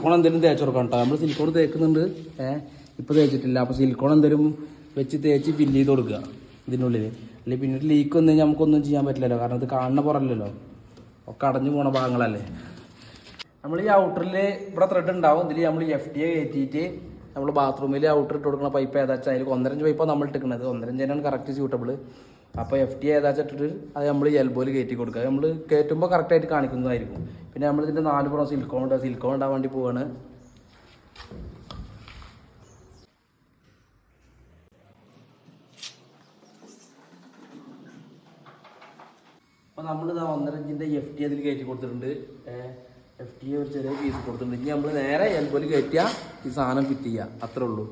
Silicone എന്തെങ്കിലും തേച്ച് കൊടുക്കാം കേട്ടോ നമ്മൾ സിലിക്കോൺ തേക്കുന്നുണ്ട്. ഏഹ് ഇപ്പോൾ തേച്ചിട്ടില്ല. അപ്പൊ സിലിക്കോൺ എന്തെങ്കിലും വെച്ച് തേച്ച് ഫില്ല് ചെയ്ത് കൊടുക്കുക ഇതിനുള്ളിൽ അല്ലെങ്കിൽ പിന്നീട് ലീക്ക് വന്നു കഴിഞ്ഞാൽ നമുക്കൊന്നും ചെയ്യാൻ പറ്റില്ലല്ലോ. കാരണം ഇത് കാണുന്ന പുറല്ലല്ലോ. ഒക്കെ അടഞ്ഞു പോണ ഭാഗങ്ങളല്ലേ. നമ്മൾ ഈ ഔട്ടറിൽ ഇവിടെ ത്രെഡ് ഉണ്ടാവും. ഇതിൽ നമ്മൾ എഫ് ഡി എ കയറ്റിയിട്ട് നമ്മൾ ബാത്റൂമിൽ ഔട്ടർ ഇട്ട് കൊടുക്കുന്ന പൈപ്പ് ഏതാച്ചാൽ അതിൽ ഒന്നരഞ്ച് പൈപ്പാണ് നമ്മൾ ഇട്ടിക്കുന്നത് തന്നെയാണ് കറക്റ്റ് സ്യൂട്ടബിൾ അപ്പോൾ എഫ് ടി ഏതാ ഇട്ടിട്ട് അത് നമ്മൾ എൽബോയിൽ കയറ്റി കൊടുക്കുക. നമ്മൾ കയറ്റുമ്പോൾ കറക്റ്റായിട്ട് കാണിക്കുന്നതായിരിക്കും. പിന്നെ നമ്മൾ ഇതിന്റെ നാല് പുറം സിൽക്കോൺ ഉണ്ട് സിൽക്കോൺ ഉണ്ടാവാൻ വേണ്ടി പോവാണ്. അപ്പോൾ നമ്മളിത് ഒന്നര ഇഞ്ചിന്റെ എഫ് ടി അതിൽ കയറ്റി കൊടുത്തിട്ടുണ്ട്. എഫ് ടി ഒരു ചെറിയ പീസ് കൊടുത്തിട്ടുണ്ട്. ഇനി നമ്മൾ നേരെ എൽബോയിൽ കയറ്റിയാൽ ഈ സാധനം ഫിറ്റ് ചെയ്യുക അത്രേ ഉള്ളൂ.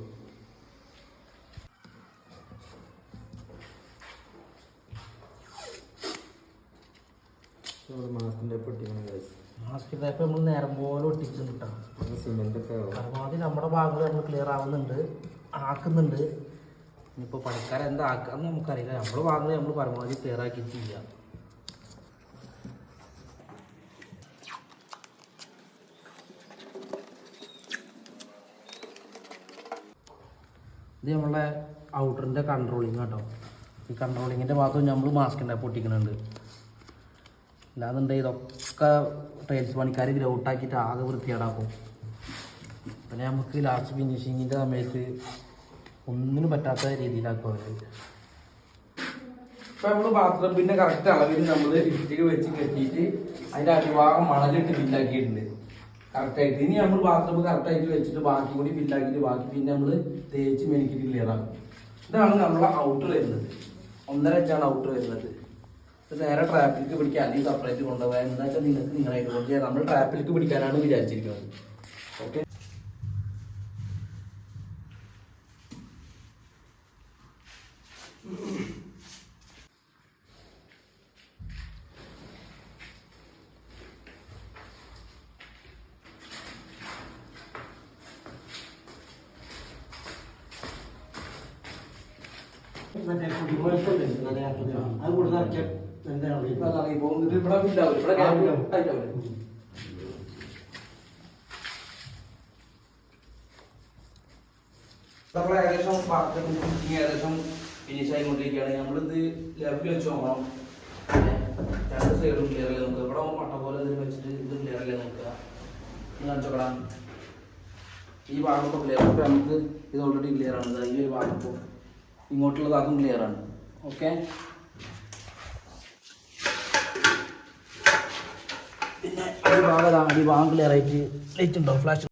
മാസ്കിന്റെ പൊട്ടിക്കണം ഗൈസ് മാസ്ക് ടൈപ്പ് നമ്മൾ നേരം പോലെ ഒട്ടിച്ചിട്ടുണ്ട് കേട്ടോ സിമെന്റ് ഒക്കെ പരമാവധി നമ്മുടെ ഭാഗങ്ങൾ നമ്മൾ ക്ലിയർ ആവുന്നുണ്ട്. ആക്കുന്നുണ്ട്. ഇനിയിപ്പോൾ പണിക്കാരെ എന്താ ആക്കാന്ന് നമുക്കറിയില്ല. നമ്മുടെ ഭാഗങ്ങൾ നമ്മൾ പരമാവധി ക്ലിയർ ആക്കി ചെയ്യാം. ഇത് നമ്മളെ ഔട്ടറിന്റെ കൺട്രോളിങ് കേട്ടോ ഈ കൺട്രോളിങ്ങിന്റെ ഭാഗത്ത് നമ്മൾ മാസ്ക് ഉണ്ടായി പൊട്ടിക്കുന്നുണ്ട് അല്ലാന്നുണ്ടെങ്കിൽ ഇതൊക്കെ ടൈൽസ് പണിക്കാർ ഗ്രൗട്ടാക്കിയിട്ട് ആകെ വൃത്തികേടാക്കും. പിന്നെ നമുക്ക് ലാസ്റ്റ് ഫിനിഷിങ്ങിന്റെ സമയത്ത് ഒന്നിനും പറ്റാത്ത രീതിയിലാക്കും അവർ ഇപ്പം നമ്മൾ പിന്നെ കറക്റ്റ് അളവിൽ നമ്മൾ ഇഷ്ടിക വെച്ച് കെട്ടിയിട്ട് അതിന്റെ അടിഭാഗം മണലിട്ട് ഫില്ലാക്കിയിട്ടുണ്ട് കറക്റ്റായിട്ട് ഇനി നമ്മൾ ബാത്റൂം കറക്റ്റായിട്ട് വെച്ചിട്ട് ബാക്കി കൂടി ഫില്ലാക്കിയിട്ട് ബാക്കി പിന്നെ നമ്മൾ തേച്ച് മെനിക്കിട്ട് ക്ലിയർ ആക്കും. ഇതാണ് നമ്മളെ ഔട്ടർ വരുന്നത്. ഒന്നര ഇഞ്ചാണ് ഔട്ടർ വരുന്നത്. നേരെ ട്രാപ്പിലേക്ക് പിടിക്കാൻ അല്ലെങ്കിൽ സെപ്പറേറ്റ് കൊണ്ടുപോകാൻ എന്താ വെച്ചാൽ നിങ്ങൾക്ക് നിങ്ങളായിട്ട് കൊണ്ട് നമ്മൾ ട്രാപ്പിലേക്ക് പിടിക്കാനാണ് വിചാരിച്ചിരിക്കുന്നത്. ഓക്കെ അത് കൂടുതൽ നമ്മൾ ഏകദേശം ഫിനിഷ് ആയിക്കൊണ്ടിരിക്കുകയാണ്. നമ്മളിത് ലെവൽ വെച്ച് നോക്കണം. രണ്ട് സൈഡും ക്ലിയർ അല്ലേ നോക്കുക. ഇവിടെ മട്ട പോലെ ഇതിൽ വെച്ചിട്ട് ഇത് ക്ലിയർ അല്ലേ നോക്കുക. കാണിച്ചോക്കണം ഈ ഭാഗം ഇപ്പോൾ ക്ലിയർ അപ്പോൾ നമുക്ക് ഇത് ഓൾറെഡി ക്ലിയർ ആണ്. ദാ ഈ ഒരു ഭാഗം ഇപ്പോൾ ഇങ്ങോട്ടുള്ളത് അതും ക്ലിയർ ആണ്. ഓക്കെ പിന്നെ ഈ അടിഭാഗം ക്ലിയർ ആയിട്ട് ലൈറ്റ് ഉണ്ടോ? ഫ്ലാഷ്